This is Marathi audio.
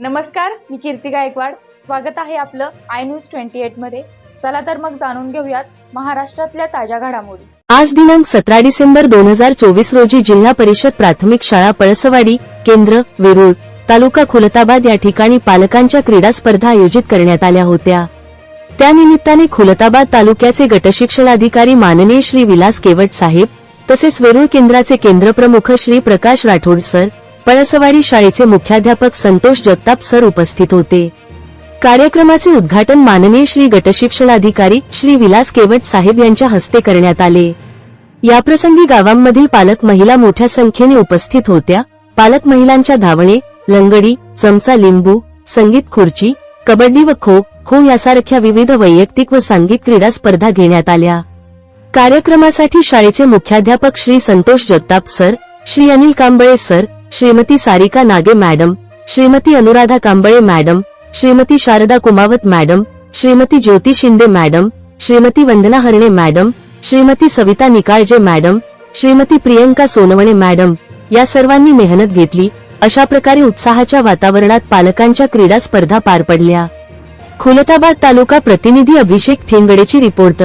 नमस्कार मी कीर्ती गायकवाड. स्वागत आहे आपलं आय न्यूज ट्वेंटी एटमध्ये. चला तर मग जाणून घेऊयात महाराष्ट्रातल्या ताज्या घडामोडी. आज दिनांक सतरा डिसेंबर दोन हजार चोवीस रोजी जिल्हा परिषद प्राथमिक शाळा पळसवाडी केंद्र वेरूळ तालुका खुलताबाद या ठिकाणी पालकांच्या क्रीडा स्पर्धा आयोजित करण्यात आल्या होत्या. त्यानिमित्ताने खुलताबाद तालुक्याचे गटशिक्षणाधिकारी माननीय श्री विलास केवट साहेब तसेच वेरूळ केंद्राचे केंद्रप्रमुख श्री प्रकाश राठोड सर पळसवाडी शाळेचे मुख्याध्यापक संतोष जगताप सर उपस्थित होते. कार्यक्रमाचे उद्घाटन माननीय श्री गटशिक्षणाधिकारी श्री विलास केवट साहेब यांच्या हस्ते करण्यात आले. याप्रसंगी गावांमधील पालक महिला मोठ्या संख्येने उपस्थित होत्या. पालक महिलांच्या धावणे लंगडी चमचा लिंबू संगीत खुर्ची कबड्डी व खो खो यासारख्या विविध वैयक्तिक व सांघिक क्रीडा स्पर्धा घेण्यात आल्या. कार्यक्रमासाठी शाळेचे मुख्याध्यापक Shri Santosh Jagtap sir Shri Anil Kamble sir Shrimati Sarika Nage madam. Shrimati Anuradha Kamble madam. Shrimati Sharda Kumawat madam. Shrimati Jyoti Shinde madam. Shrimati Vandana Harne madam. Shrimati Savita Nikalje madam. Shrimati Priyanka Sonawane madam. या सर्वांनी मेहनत घेतली. अशा प्रकारे उत्साहाच्या वातावरणात पालकांच्या क्रीडा स्पर्धा पार पडल्या. खुलताबाद तालुका प्रतिनिधी अभिषेक ठेंगडेची रिपोर्ट